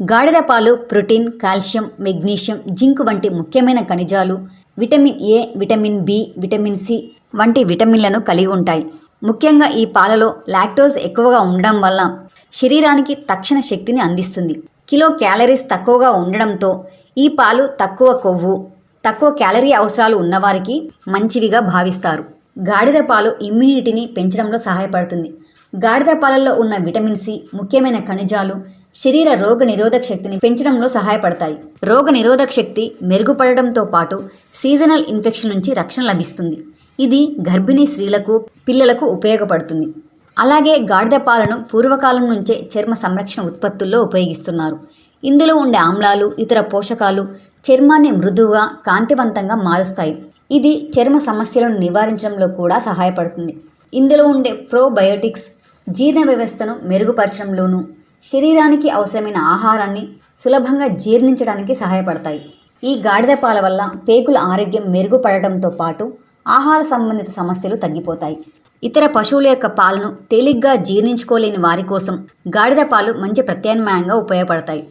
గాడిద పాలు protein calcium magnesium zinc వంటి ముఖ్యమైన ఖనిజాలు vitamin A vitamin B vitamin C వంటి విటమిన్లను కలిగి ఉంటాయి. ముఖ్యంగా ఈ పాలలో లాక్టోజ్ ఎక్కువగా ఉండడం వల్ల శరీరానికి తక్షణ శక్తిని అందిస్తుంది. కిలో క్యాలరీస్ తక్కువగా ఉండడంతో ఈ పాలు తక్కువ కొవ్వు తక్కువ క్యాలరీ అవసరాలు ఉన్నవారికి మంచివిగా భావిస్తారు. గాడిద పాలు ఇమ్యూనిటీని పెంచడంలో సహాయపడుతుంది. గాడిద పాలల్లో ఉన్న విటమిన్ సి ముఖ్యమైన ఖనిజాలు శరీర రోగ నిరోధక శక్తిని పెంచడంలో సహాయపడతాయి. రోగ నిరోధక శక్తి మెరుగుపడడంతో పాటు సీజనల్ ఇన్ఫెక్షన్ నుంచి రక్షణ లభిస్తుంది. ఇది గర్భిణీ స్త్రీలకు పిల్లలకు ఉపయోగపడుతుంది. అలాగే గాడిద పాలను పూర్వకాలం నుంచే చర్మ సంరక్షణ ఉత్పత్తుల్లో ఉపయోగిస్తున్నారు. ఇందులో ఉండే ఆమ్లాలు ఇతర పోషకాలు చర్మాన్ని మృదువుగా కాంతివంతంగా మారుస్తాయి. ఇది చర్మ సమస్యలను నివారించడంలో కూడా సహాయపడుతుంది. ఇందులో ఉండే ప్రోబయోటిక్స్ జీర్ణ వ్యవస్థను మెరుగుపరచడంలోనూ శరీరానికి అవసరమైన ఆహారాన్ని సులభంగా జీర్ణించడానికి సహాయపడతాయి. ఈ గాడిద పాల వల్ల పేగుల ఆరోగ్యం మెరుగుపడటంతో పాటు ఆహార సంబంధిత సమస్యలు తగ్గిపోతాయి. ఇతర పశువుల యొక్క పాలను తేలిగ్గా జీర్ణించుకోలేని వారి కోసం గాడిద పాలు మంచి ప్రత్యామ్నాయంగా ఉపయోగపడతాయి.